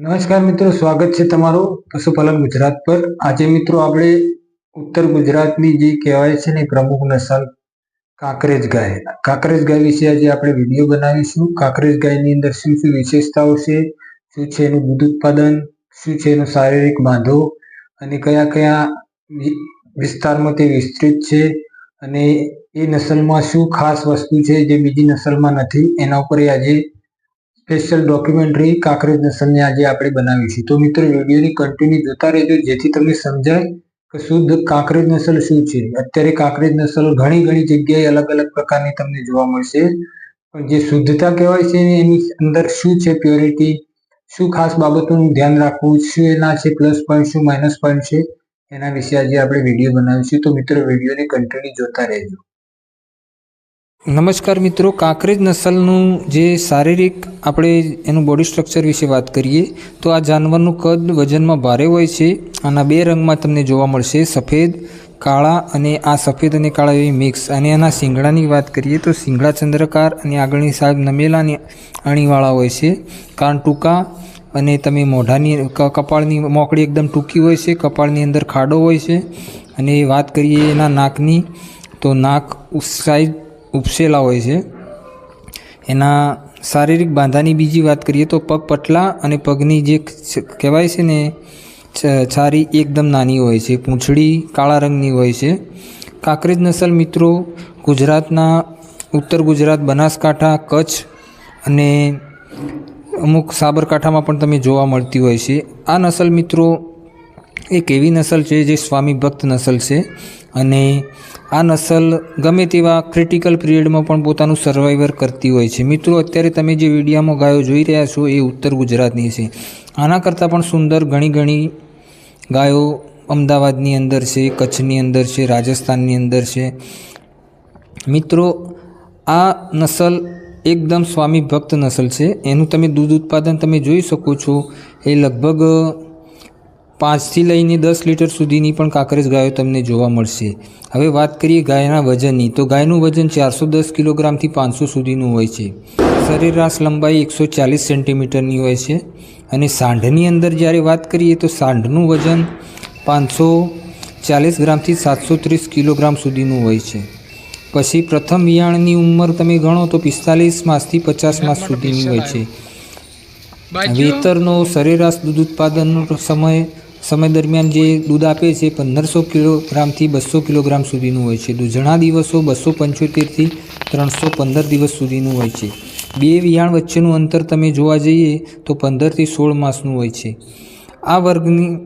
નમસ્કાર મિત્રો, સ્વાગત છે તમારું પશુપાલન ગુજરાત પર. આજે મિત્રો આપણે ઉત્તર ગુજરાતની જે કહેવાય છે ને પ્રમુખ નસલ કાંકરેજ ગાય. કાંકરેજ ગાય વિશે આજે આપણે વીડિયો બનાવીશું. કાંકરેજ ગાયની અંદર શું શું વિશેષતાઓ છે? શું છે એનું દૂધ ઉત્પાદન? શું છે એનો શારીરિક બાંધો? અને કયા કયા વિસ્તારમાં તે વિસ્તૃત છે? અને એ નસલમાં શું ખાસ વસ્તુ છે જે બીજી નસલમાં નથી? એના ઉપર આજે સ્પેશિયલ ડોક્યુમેન્ટરી કાંકરેજ નસલને આજે આપણે બનાવીશું તો મિત્રો વિડીયોની કન્ટિન્યુ જોતા રહેજો, જેથી તમને સમજાય કે શુદ્ધ કાંકરેજ નસલ શું છે. અત્યારે કાંકરેજ નસલ ઘણી ઘણી જગ્યાએ અલગ અલગ પ્રકારની તમને જોવા મળશે. પણ જે શુદ્ધતા કહેવાય છે એની અંદર શું છે પ્યોરિટી શું ખાસ બાબતોનું ધ્યાન રાખવું? શું એના છે પ્લસ પોઈન્ટ શું માઇનસ પોઈન્ટ છે? એના વિશે આજે આપણે વીડિયો બનાવીશું. તો મિત્રો, વિડીયોની કન્ટિન્યુ જોતા રહેજો. નમસ્કાર મિત્રો, કાંકરેજ નસલનું જે શારીરિક આપણે એનું બોડી સ્ટ્રક્ચર વિશે વાત કરીએ, તો આ જાનવરનું કદ વજનમાં ભારે હોય છે. આના બે રંગમાં તમને જોવા મળશે, સફેદ, કાળા અને આ સફેદ અને કાળા એવી મિક્સ અને એના શિંગડાની વાત કરીએ, તો શિંગડા ચંદ્રકાર અને આગળની સાઈડ નમેલા અને અણીવાળા હોય છે. કાન ટૂંકા અને તમે મોઢાની કપાળની મોકળી એકદમ ટૂંકી હોય છે, કપાળની અંદર ખાડો હોય છે. અને વાત કરીએ એના નાકની, તો નાક સાઈડ ઉપસેલા હોય છે. એના શારીરિક બાંધાની બીજી વાત કરીએ તો પગ પટલા અને પગની જે કહેવાય છે ને છારી એકદમ નાની હોય છે. પૂંછડી કાળા રંગની હોય છે. કાંકરેજ નસલ મિત્રો, ગુજરાતના, ઉત્તર ગુજરાત, બનાસકાંઠા, કચ્છ અને અમુક સાબરકાંઠામાં પણ તમે જોવા મળતી હોય છે. આ નસલ મિત્રો એક એવી નસલ છે જે સ્વામી ભક્ત નસલ છે અને આ નસલ ગમે તેવા ક્રિટિકલ પિરિયડમાં પણ પોતાનું સર્વાઈવર કરતી હોય છે. મિત્રો, અત્યારે તમે જે વિડીયામાં ગાયો જોઈ રહ્યા છો એ ઉત્તર ગુજરાતની છે. આના કરતાં પણ સુંદર ઘણી ઘણી ગાયો અમદાવાદની અંદર છે, કચ્છની અંદર છે, રાજસ્થાનની અંદર છે. મિત્રો, આ નસલ એકદમ સ્વામી ભક્ત નસલ છે. એનું તમે દૂધ ઉત્પાદન તમે જોઈ શકો છો. એ લગભગ પાંચથી લઈને દસ લીટર સુધીની પણ કાંકરેજ ગાયો તમને જોવા મળશે. હવે વાત કરીએ ગાયના વજનની. તો ગાયનું વજન ચારસો દસ કિલોગ્રામથી પાંચસો સુધીનું હોય છે. સરેરાશ લંબાઈ એકસો ચાલીસ સેન્ટીમીટરની હોય છે. અને સાંઢની અંદર જ્યારે વાત કરીએ તો સાંઢનું વજન પાંચસો ચાલીસ ગ્રામથી સાતસો ત્રીસ કિલોગ્રામ સુધીનું હોય છે. પછી પ્રથમ વિયાણની ઉંમર તમે ગણો તો પિસ્તાલીસ માસથી પચાસ માસ સુધીની હોય છે. વેતરનો સરેરાશ દૂધ ઉત્પાદનનો સમય સમય દરમિયાન જે દૂધ આપે છે પંદરસો કિલોગ્રામથી બસો કિલોગ્રામ સુધીનું હોય છે. દૂધણા દિવસો બસો પંચોતેરથી ત્રણસો પંદર દિવસ સુધીનું હોય છે. બે વિયાણ વચ્ચેનું અંતર તમે જોવા જઈએ તો પંદરથી સોળ માસનું હોય છે. આ વર્ગની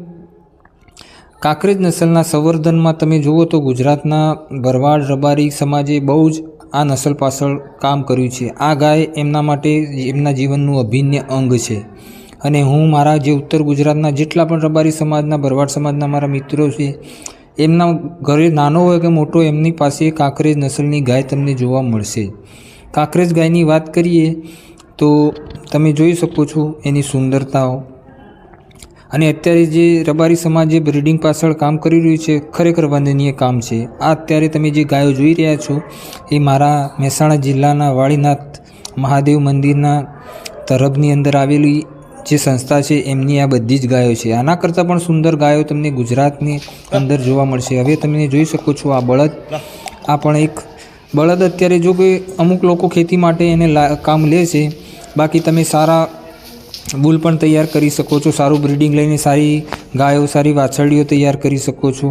કાંકરેજ નસલના સંવર્ધનમાં તમે જુઓ તો ગુજરાતના ભરવાડ, રબારી સમાજે બહુ જ આ નસલ પાછળ કામ કર્યું છે. આ ગાય એમના માટે, એમના જીવનનું અભિન્ન અંગ છે. અને હું મારા જે ઉત્તર ગુજરાતના જેટલા પણ રબારી સમાજના, ભરવાડ સમાજના મારા મિત્રો છે, એમના ઘરે નાનો હોય કે મોટો, એમની પાસે કાંકરેજ નસલની ગાય તમને જોવા મળશે. કાંકરેજ ગાયની વાત કરીએ તો તમે જોઈ શકો છો એની સુંદરતાઓ. અને અત્યારે જે રબારી સમાજ જે બ્રિડિંગ પાછળ કામ કરી રહ્યું છે, ખરેખર વંદનીય કામ છે. આ અત્યારે તમે જે ગાયો જોઈ રહ્યા છો, એ મારા મહેસાણા જિલ્લાના વાળીનાથ મહાદેવ મંદિરના તરફની અંદર આવેલી જે સંસ્થા છે, એમની આ બધી જ ગાયો છે. આના કરતાં પણ સુંદર ગાયો તમને ગુજરાતની અંદર જોવા મળશે. હવે તમે જોઈ શકો છો આ બળદ. આ પણ એક બળદ. અત્યારે જો કે અમુક લોકો ખેતી માટે એને કામ લે છે. બાકી તમે સારા બુલ પણ તૈયાર કરી શકો છો. સારું બ્રીડિંગ લઈને સારી ગાયો, સારી વાછરડીઓ તૈયાર કરી શકો છો.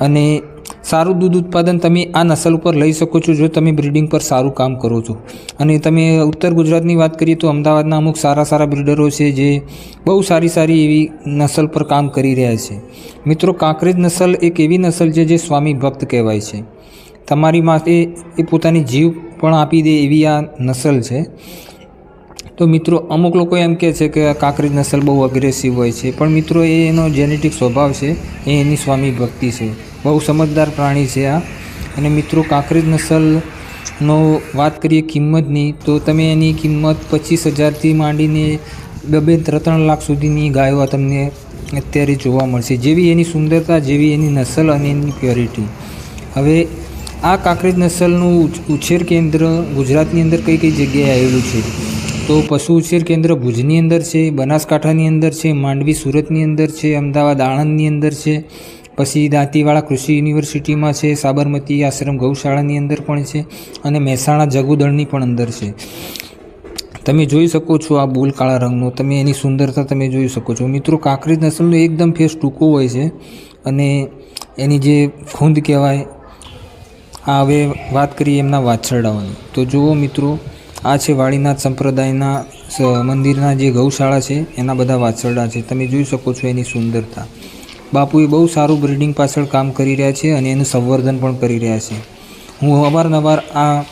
અને સારું દૂધ ઉત્પાદન તમે આ નસલ ઉપર લઈ શકો છો, જો તમે બ્રિડિંગ પર સારું કામ કરો છો. અને તમે ઉત્તર ગુજરાતની વાત કરીએ તો અમદાવાદના અમુક સારા સારા બ્રિડરો છે જે બહુ સારી સારી એવી નસલ પર કામ કરી રહ્યા છે. મિત્રો, કાંકરેજ નસલ એક એવી નસલ છે જે સ્વામી ભક્ત કહેવાય છે. તમારી માટે એ પોતાની જીવ પણ આપી દે એવી આ નસલ છે. તો મિત્રો, અમુક લોકો એમ કહે છે કે કાંકરેજ નસલ બહુ અગ્રેસિવ હોય છે, પણ મિત્રો, એ એનો જેનેટિક સ્વભાવ છે, એ એની સ્વામી ભક્તિ છે. બહુ સમજદાર પ્રાણી છે આ. અને મિત્રો, કાંકરેજ નસલનો વાત કરીએ કિંમતની, તો તમે એની કિંમત પચીસ હજારથી માંડીને બબે ત્રણ લાખ સુધીની ગાયો તમને અત્યારે જોવા મળશે. જેવી એની સુંદરતા, જેવી એની નસલ અને એની પ્યોરિટી હવે આ કાંકરેજ નસલનું ઉછેર કેન્દ્ર ગુજરાતની અંદર કઈ કઈ જગ્યાએ આવેલું છે? તો પશુ ઉછેર કેન્દ્ર ભુજની અંદર છે, બનાસકાંઠાની અંદર છે, માંડવી સુરતની અંદર છે, અમદાવાદ આણંદની અંદર છે પછી દાંતીવાળા કૃષિ યુનિવર્સિટીમાં છે, સાબરમતી આશ્રમ ગૌશાળાની અંદર પણ છે અને મહેસાણા જગુદળની પણ અંદર છે. તમે જોઈ શકો છો આ બુલ કાળા રંગનો, તમે એની સુંદરતા તમે જોઈ શકો છો. મિત્રો કાંકરી નસલનો એકદમ ફેસ ટૂંકો હોય છે અને એની જે ખૂંદ કહેવાય, આ હવે વાત કરીએ એમના વાછરડાઓની. તો જુઓ મિત્રો, આ છે વાળીનાથ સંપ્રદાયના મંદિરના જે ગૌશાળા છે, એના બધા વાછરડા છે. તમે જોઈ શકો છો એની સુંદરતા. બાપુએ બહુ સારું બ્રિડિંગ પાછળ કામ કરી રહ્યા છે અને એનું સંવર્ધન પણ કરી રહ્યા છે. હું અવારનવાર આ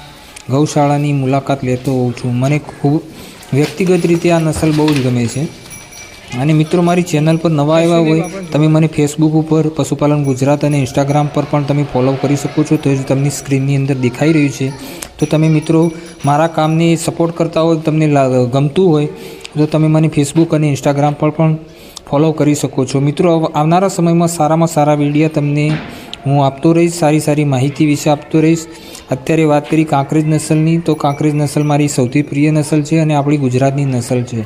ગૌશાળાની મુલાકાત લેતો હોઉં છું. મને ખૂબ વ્યક્તિગત રીતે આ નસલ બહુ જ ગમે છે. અને મિત્રો, મારી ચેનલ પર નવા આવ્યા હોય, તમે મને ફેસબુક ઉપર, પશુપાલન ગુજરાત અને ઇન્સ્ટાગ્રામ પર પણ તમે ફોલો કરી શકો છો. તો તમને સ્ક્રીનની અંદર દેખાઈ રહ્યું છે. તો તમે મિત્રો, મારા કામને સપોર્ટ કરતા હોય, તમને ગમતું હોય, તો તમે મને ફેસબુક અને ઇન્સ્ટાગ્રામ પર પણ ફોલો કરી શકો છો. મિત્રો આવનારા સમયમાં સારામાં સારા વીડિયો તમને હું આપતો રહીશ સારી સારી માહિતી વિશે આપતો રહીશ. અત્યારે વાત કરી કાંકરેજ નસલની તો કાંકરેજ નસલ મારી સૌથી પ્રિય નસલ છે અને આપણી ગુજરાતની નસલ છે.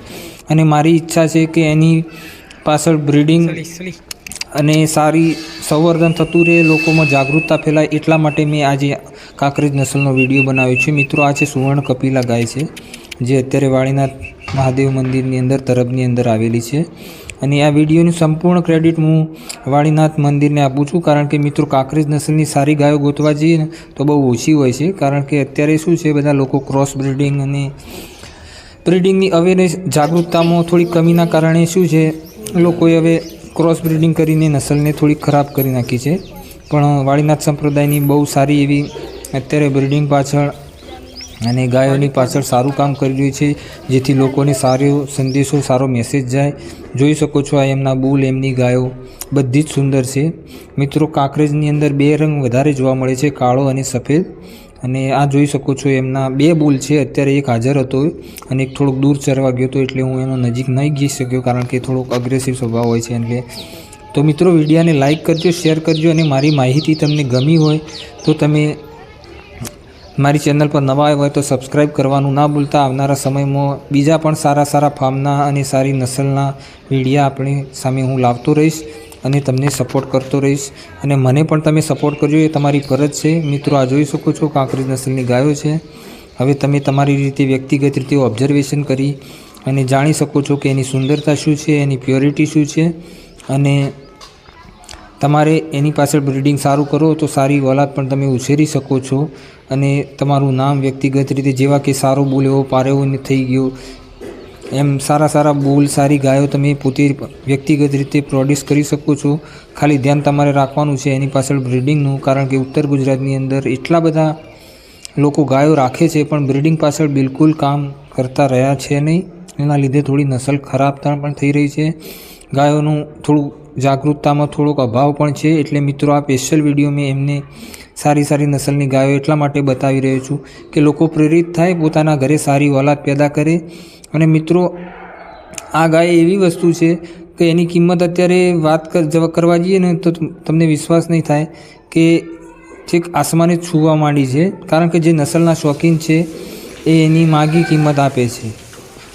અને મારી ઈચ્છા છે કે એની પાછળ બ્રીડિંગ અને સારી સંવર્ધન થતું રહે લોકોમાં જાગૃતતા ફેલાય એટલા માટે મેં આજે કાંકરેજ નસલનો વીડિયો બનાવ્યો છે. મિત્રો આ છે સુવર્ણ કપિલા ગાય છે જે અત્યારે વાળીનાથ મહાદેવ મંદિરની અંદર તરફની અંદર આવેલી છે. અને આ વિડીયોનું સંપૂર્ણ ક્રેડિટ હું વાળીનાથ મંદિરને આપું છું. કારણ કે મિત્રો કાંકરેજ નસલની સારી ગાયો ગોતવા જઈએ તો બહુ ઓછી હોય છે. કારણ કે અત્યારે શું છે, બધા લોકો ક્રોસ બ્રિડિંગ અને બ્રિડિંગની અવેરનેસ જાગૃતતામાં થોડી કમીના કારણે શું છે, લોકોએ હવે ક્રોસ બ્રિડિંગ કરીને નસલને થોડી ખરાબ કરી નાખી છે. પણ વાળીનાથ સંપ્રદાયની બહુ સારી એવી અત્યારે બ્રિડિંગ પાછળ અને ગાયોની પાછળ સારું કામ કરી રહ્યું છે, જેથી લોકોને સારો સંદેશો, સારો મેસેજ જાય. જોઈ શકો છો આ એમના બુલ, એમની ગાયો. બધી જ સુંદર છે. મિત્રો, કાંકરેજની અંદર બે રંગ વધારે જોવા મળે છે, કાળો અને સફેદ. અને આ જોઈ શકો છો એમના બે બુલ છે. અત્યારે એક હાજર હતો અને એક થોડોક દૂર ચરવા ગયો હતો, એટલે હું એનો નજીક નહીં જઈ શક્યો, કારણ કે થોડોક અગ્રેસિવ સ્વભાવ હોય છે એટલે. તો મિત્રો, વિડીયાને લાઇક કરજો શેર કરજો અને મારી માહિતી તમને ગમી હોય, તો તમે મારી ચેનલ પર નવા આવ્યા હોય તો સબસ્ક્રાઈબ કરવાનું ના ભૂલતા. આવનારા સમયમાં બીજા પણ સારા સારા ફાર્મના અને સારી નસલના વિડીયા આપણી સામે હું લાવતો રહીશ અને તમને સપોર્ટ કરતો રહીશ. અને મને પણ તમે સપોર્ટ કરજો, એ તમારી ફરજ છે. મિત્રો, આ જોઈ શકો છો કાંકરી નસલની ગાયો છે. હવે તમે તમારી રીતે વ્યક્તિગત રીતે ઓબ્ઝર્વેશન કરી અને જાણી શકો છો કે એની સુંદરતા શું છે, એની પ્યોરિટી શું છે. અને તમારે એની પાછળ બ્રિડિંગ સારું કરો તો સારી ઓલાદ પણ તમે ઉછેરી શકો છો અને તમારું નામ વ્યક્તિગત રીતે જેવા કે સારો બોલ એવો પારેવો થઈ ગયો. એમ સારા સારા બોલ, સારી ગાયો તમે પોતે વ્યક્તિગત રીતે પ્રોડ્યુસ કરી શકો છો. ખાલી ધ્યાન તમારે રાખવાનું છે એની પાછળ બ્રિડિંગનું કારણ કે ઉત્તર ગુજરાતની અંદર એટલા બધા લોકો ગાયો રાખે છે, પણ બ્રિડિંગ પાછળ બિલકુલ કામ કરતા રહ્યા છે નહીં. એના લીધે થોડી નસલ ખરાબ પણ થઈ રહી છે. ગાયોનું થોડું જાગૃતતામાં થોડોક અભાવ પણ છે એટલે મિત્રો આ સ્પેશિયલ વીડિયો મેં એમને સારી સારી નસલની ગાયો એટલા માટે બતાવી રહ્યો છું કે લોકો પ્રેરિત થાય, પોતાના ઘરે સારી ઓલાદ પેદા કરે. અને મિત્રો, આ ગાય એવી વસ્તુ છે કે એની કિંમત અત્યારે વાત કરવા જઈએ ને તો તમને વિશ્વાસ નહીં થાય કે છેક આસમાને છૂવા માંડી છે. કારણ કે જે નસલના શોખીન છે એ એની માગી કિંમત આપે છે.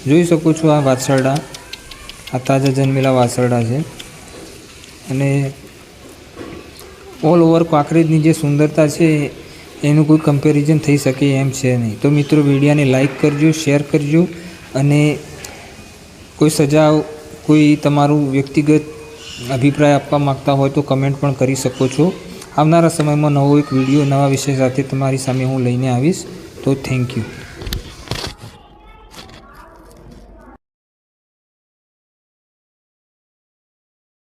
જોઈ શકો છો આ વાછરડા. આ તાજા જન્મેલા વાછરડા છે. અને ઓલ ઓવર કાંકરેજની જે સુંદરતા છે, એનું કોઈ કમ્પેરિઝન થઈ શકે એમ છે નહીં. તો મિત્રો, વિડીયાને લાઈક કરજો શેર કરજો અને કોઈ સજાવ, કોઈ તમારું વ્યક્તિગત અભિપ્રાય આપવા માગતા હોય તો કમેન્ટ પણ કરી શકો છો. આવનારા સમયમાં નવો એક વીડિયો નવા વિષય સાથે તમારી સામે હું લઈને આવીશ. તો થેન્ક યુ